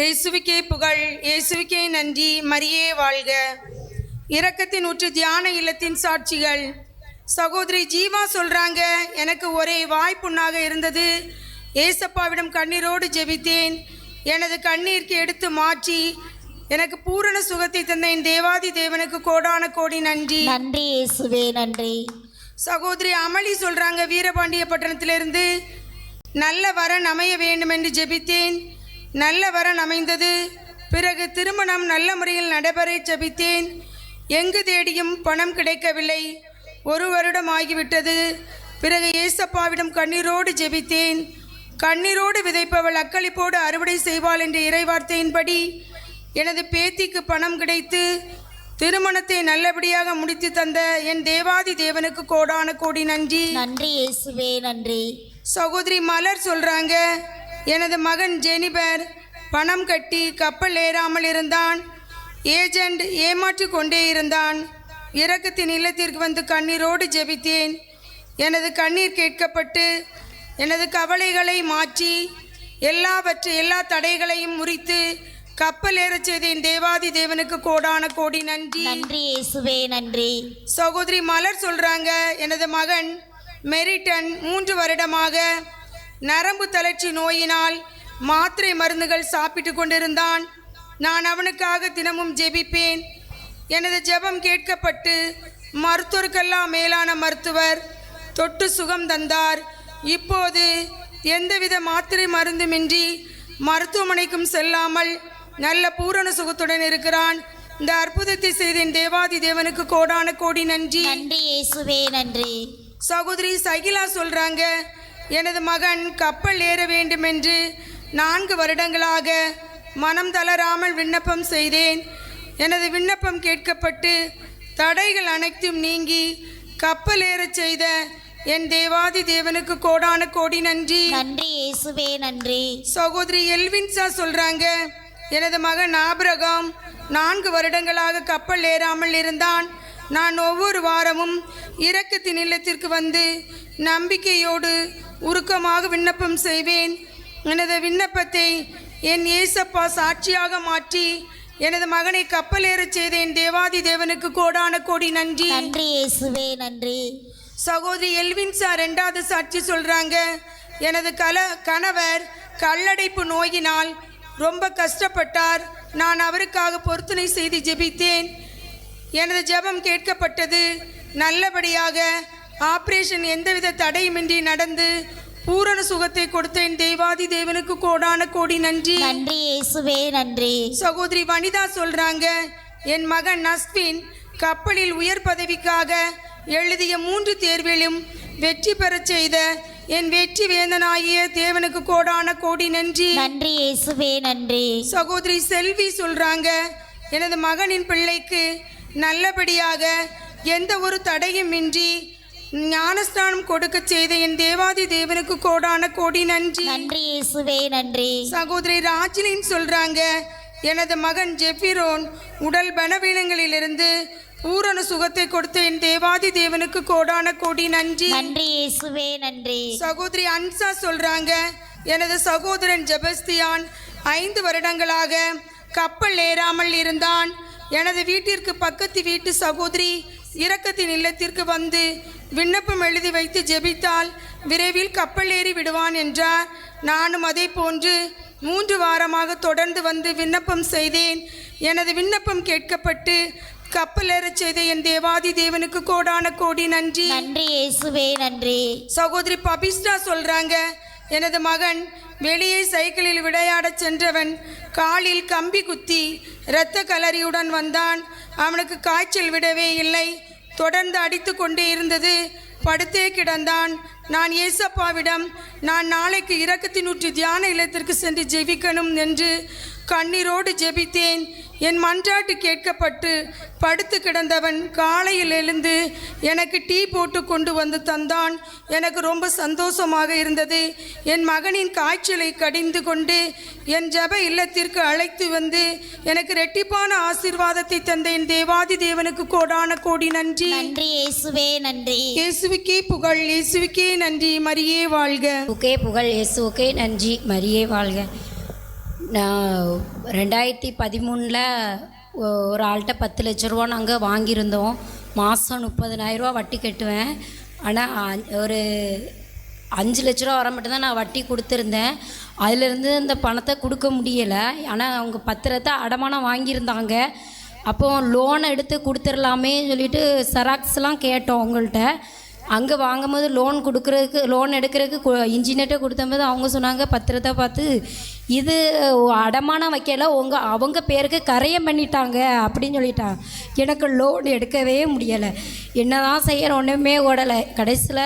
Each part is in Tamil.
இயேசுவிக்கே புகழ் இயேசுவிக்கே நன்றி மரியே வாழ்க. இரக்கத்தின் ஊற்று தியான இல்லத்தின் சாட்சிகள். சகோதரி ஜீவா சொல்றாங்க எனக்கு ஒரே வாய்ப்புண்ணாக இருந்தது. ஏசப்பாவிடம் கண்ணீரோடு ஜெபித்தேன். எனது கண்ணீருக்கு எடுத்து மாற்றி எனக்கு பூரண சுகத்தை தந்த என் தேவாதி தேவனுக்கு கோடான கோடி நன்றி. நன்றி இயேசுவே நன்றி. சகோதரி அமளி சொல்றாங்க வீரபாண்டிய பட்டணத்திலிருந்து நல்ல வரன் அமைய வேண்டும் என்று ஜெபித்தேன். நல்ல வரன் அமைந்தது. பிறகு திருமணம் நல்ல முறையில் நடைபெற ஜெபித்தேன் எங்கு தேடியும் பணம் கிடைக்கவில்லை. ஒரு வருடம் ஆகிவிட்டது. பிறகு ஏசப்பாவிடம் கண்ணீரோடு ஜெபித்தேன். கண்ணீரோடு விதைப்பவள் அக்களிப்போடு அறுவடை செய்வாள் என்ற இறைவார்த்தையின்படி எனது பேத்திக்கு பணம் கிடைத்து திருமணத்தை நல்லபடியாக முடித்து தந்த என் தேவாதி தேவனுக்கு கோடான கோடி நன்றி. நன்றி இயேசுவே நன்றி. சகோதரி மலர் சொல்றாங்க எனது மகன் ஜெனிபர் பணம் கட்டி கப்பல் ஏறாமல் இருந்தான். ஏஜெண்ட் ஏமாற்றி கொண்டே இருந்தான். இரக்கத்தின் இல்லத்திற்கு வந்து கண்ணீரோடு ஜெபித்தேன். எனது கண்ணீர் கேட்கப்பட்டு எனது கவலைகளை மாற்றி எல்லாவற்றை எல்லா தடைகளையும் முறித்து கப்பல் ஏறச் செய்த என் தேவாதி தேவனுக்கு கோடான கோடி நன்றி. நன்றி இயேசுவே நன்றி. சகோதரி மலர் சொல்றாங்க எனது மகன் மெரிட்டன் மூன்று வருடமாக நரம்பு தளர்ச்சி நோயினால் மாத்திரை மருந்துகள் சாப்பிட்டு கொண்டிருந்தான். நான் அவனுக்காக தினமும் ஜெபிப்பேன். எனது ஜெபம் கேட்கப்பட்டு மருத்துவருக்கெல்லாம் மேலான மருத்துவர் தொட்டு சுகம் தந்தார். இப்போது எந்தவித மாத்திரை மருந்துமின்றி மருத்துவமனைக்கும் செல்லாமல் நல்ல பூரண சுகத்துடன் இருக்கிறான். இந்த அற்புதத்தை செய்த என் தேவாதி தேவனுக்கு கோடான கோடி நன்றி. நன்றி இயேசுவே நன்றி. சகோதரி சகிலா சொல்றாங்க எனது மகன் கப்பல் ஏற வேண்டும் என்று நான்கு வருடங்களாக மனம் தளராமல் விண்ணப்பம் செய்தேன். எனது விண்ணப்பம் கேட்கப்பட்டு தடைகள் அனைத்தும் நீங்கி கப்பல் ஏறச் செய்த என் தேவாதி தேவனுக்கு கோடான கோடி நன்றி. நன்றி இயேசுவே நன்றி. சகோதரி எல்வின்சா சொல்றாங்க எனது மகன் ஆபிரகாம் நான்கு வருடங்களாக கப்பல் ஏறாமல் இருந்தான். நான் ஒவ்வொரு வாரமும் இரக்கத்தின் இல்லத்திற்கு வந்து நம்பிக்கையோடு உருக்கமாக விண்ணப்பம் செய்வேன். எனது விண்ணப்பத்தை என் ஏசப்பா சாட்சியாக மாற்றி எனது மகனை கப்பல் ஏறச் செய்த என் தேவாதி தேவனுக்கு கோடான கோடி நன்றி. நன்றி இயேசுவே நன்றி. சகோதரி எல்வின்சா ரெண்டாவது சாட்சி சொல்றாங்க. எனது கல கணவர் கல்லடைப்பு நோயினால் ரொம்ப கஷ்டப்பட்டார். நான் அவருக்காக பொருத்தனை செய்து ஜெபித்தேன். எனது ஜெபம் கேட்கப்பட்டது. நல்லபடியாக ஆபரேஷன் எந்தவித தடையுமின்றி நடந்து பூரண சுகத்தை கொடுத்த என் தேவாதி தேவனுக்கு கோடான கோடி நன்றி. நன்றி இயேசுவே நன்றி. சகோதரி வனிதா சொல்றாங்க என் மகன் நஸ்வின் கப்பலில் உயர் பதவிக்காக எழுதிய மூன்று தேர்விலும் வெற்றி பெறச் செய்த என் வெற்றி வேந்தனாகிய தேவனுக்கு கோடான கோடி நன்றி. நன்றி இயேசுவே நன்றி. சகோதரி செல்வி சொல்றாங்க எனது மகனின் பிள்ளைக்கு நல்லபடியாக எந்த ஒரு தடையும் இன்றி ஞானஸ்தானம் கொடுக்க செய்த என் தேவாதி தேவனுக்கு கோடான கோடி நன்றி. நன்றி இயேசுவே நன்றி. சகோதரி ராஜிலின் சொல்றாங்க. எனது மகன் ஜெஃபிரோன் உடல் பலவீனங்களிலிருந்து பூரண சுகத்தை கொடுத்த என் தேவாதி தேவனுக்கு கோடான கோடி நன்றி. நன்றி இயேசுவே நன்றி. சகோதரி அன்சா சொல்றாங்க. எனது சகோதரன் ஜெபஸ்தியான் ஐந்து வருடங்களாக கப்பல் ஏறாமல் இருந்தான். எனது வீட்டிற்கு பக்கத்து வீட்டு சகோதரி இரக்கத்தின் இல்லத்திற்கு வந்து விண்ணப்பம் எழுதி வைத்து ஜெபித்தால் விரைவில் கப்பல் ஏறி விடுவான் என்றார். நானும் அதை போன்று மூன்று வாரமாக தொடர்ந்து வந்து விண்ணப்பம் செய்தேன். எனது விண்ணப்பம் கேட்கப்பட்டு கப்பல் ஏறச் செய்த என் தேவாதி தேவனுக்கு கோடான கோடி நன்றி. நன்றி இயேசுவே நன்றி. சகோதரி பபிஸ்டா சொல்றாங்க எனது மகன் வெளியே சைக்கிளில் விளையாடச் சென்றவன் காலில் கம்பி குத்தி இரத்த கலரியுடன் வந்தான். அவனுக்கு காய்ச்சல் விடவே இல்லை. தொடர்ந்து அடித்து கொண்டே இருந்தது. படுத்தே கிடந்தான். நான் ஏசப்பாவிடம் நான் நாளைக்கு இரக்கத்தினூற்று தியான இல்லத்திற்கு சென்று ஜெபிக்கணும் என்று கண்ணீரோடு ஜெபித்தேன். என் மன்றாட்டு கேட்கப்பட்டு படுத்து கிடந்தவன் காலையில் எழுந்து எனக்கு டீ போட்டு கொண்டு வந்து தந்தான். எனக்கு ரொம்ப சந்தோஷமாக இருந்தது. என் மகனின் காய்ச்சலை கடிந்து கொண்டு என் ஜெப இல்லத்திற்கு அழைத்து வந்து எனக்கு ரெட்டிப்பான ஆசீர்வாதத்தை தந்த என் தேவாதி தேவனுக்கு கோடான கோடி நன்றி. நன்றி இயேசுவே நன்றி. இயேசுவுக்கே புகழ் இயேசுவுக்கே நன்றி மரியே வாழ்க. ஓகே புகழ் இயேசுக்கே நன்றி மரியே வாழ்க. நான் ரெண்டாயிரத்தி பதிமூணில் ஒரு ஆள்கிட்ட பத்து லட்ச ரூபா நாங்கள் வாங்கியிருந்தோம். மாதம் முப்பதினாயிரரூவா வட்டி கட்டுவேன். ஆனால் ஒரு அஞ்சு லட்ச ரூபா வர மட்டும்தான் நான் வட்டி கொடுத்துருந்தேன். அதிலிருந்து அந்த பணத்தை கொடுக்க முடியலை. ஆனால் அவங்க பத்திரத்தை அடமானம் வாங்கியிருந்தாங்க. அப்போது லோன் எடுத்து கொடுத்துடலாமே சொல்லிட்டு செராக்ஸ்லாம் கேட்டோம் அவங்கள்ட்ட அங்கே வாங்கும்போது லோன் கொடுக்குறதுக்கு லோன் எடுக்கிறதுக்கு இன்ஜினியர்கிட்ட கொடுத்தம்போது அவங்க சொன்னாங்க பத்திரத்தை பார்த்து இது அடமானம் வைக்கல உங்கள் அவங்க பேருக்கு கரையம் பண்ணிட்டாங்க அப்படின்னு சொல்லிட்டாங்க. எனக்கு லோன் எடுக்கவே முடியலை. என்ன தான் செய்யற ஒன்றுமே ஓடலை. கடைசியில்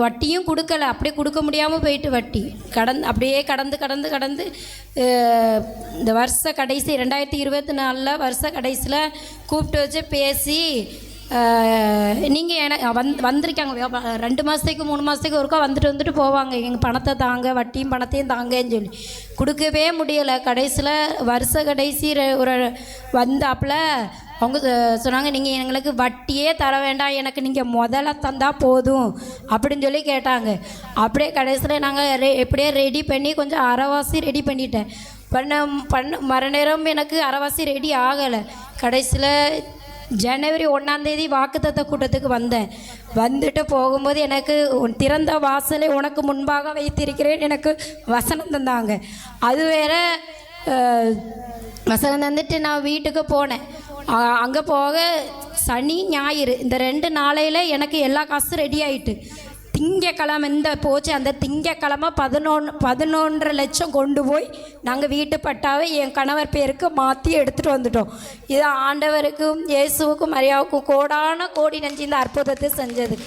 வட்டியும் கொடுக்கல. அப்படியே கொடுக்க முடியாமல் போயிட்டு வட்டி. கடந்து அப்படியே கடந்து கடந்து கடந்து இந்த வருஷ கடைசி ரெண்டாயிரத்தி இருபத்தி நாலில் வருஷ கடைசியில் கூப்பிட்டு வச்சு பேசி நீங்கள் எனக்கு வந் வந்திருக்காங்க. ரெண்டு மாதத்துக்கு மூணு மாதத்துக்கு ஒருக்கா வந்துட்டு வந்துட்டு போவாங்க. எங்கள் பணத்தை தாங்க வட்டியும் பணத்தையும் தாங்கன்னு சொல்லி. கொடுக்கவே முடியலை. கடைசியில் வருஷ கடைசி ஒரு வந்தாப்புல அவங்க சொன்னாங்க நீங்கள் எங்களுக்கு வட்டியே தர வேண்டாம். எனக்கு நீங்கள் முதல்ல தந்தால் போதும். அப்படின்னு சொல்லி கேட்டாங்க. அப்படியே கடைசியில் நாங்கள் ரெ எப்படியே ரெடி பண்ணி கொஞ்சம் அரைவாசி ரெடி பண்ணிட்டேன். பண்ண பண்ண மறுநேரம் எனக்கு அரைவாசி ரெடி ஆகலை. கடைசியில் ஜனவரி ஒன்றாந்தேதி வாக்குத்தத்த கூட்டத்துக்கு வந்தேன். வந்துட்டு போகும்போது எனக்கு திறந்த வாசலை உனக்கு முன்பாக வைத்திருக்கிறேன். எனக்கு வசனம் தந்தாங்க. அது வேற வசனம் தந்துட்டு நான் வீட்டுக்கு போனேன். அங்கே போக சனி ஞாயிறு இந்த ரெண்டு நாளையில் எனக்கு எல்லா காசும் ரெடி ஆயிட்டு. திங்கக்கிழமை இந்த போச்சு. அந்த திங்கக்கிழமை பதினொன்று பதினொன்றரை லட்சம் கொண்டு போய் நாங்கள் வீட்டு பட்டாவை என் கணவர் பேருக்கு மாற்றி எடுத்துகிட்டு வந்துட்டோம். இது ஆண்டவருக்கும் இயேசுவுக்கும் மரியாவுக்கும் கோடான கோடி நெஞ்சு இந்த அற்புதத்தை செஞ்சது.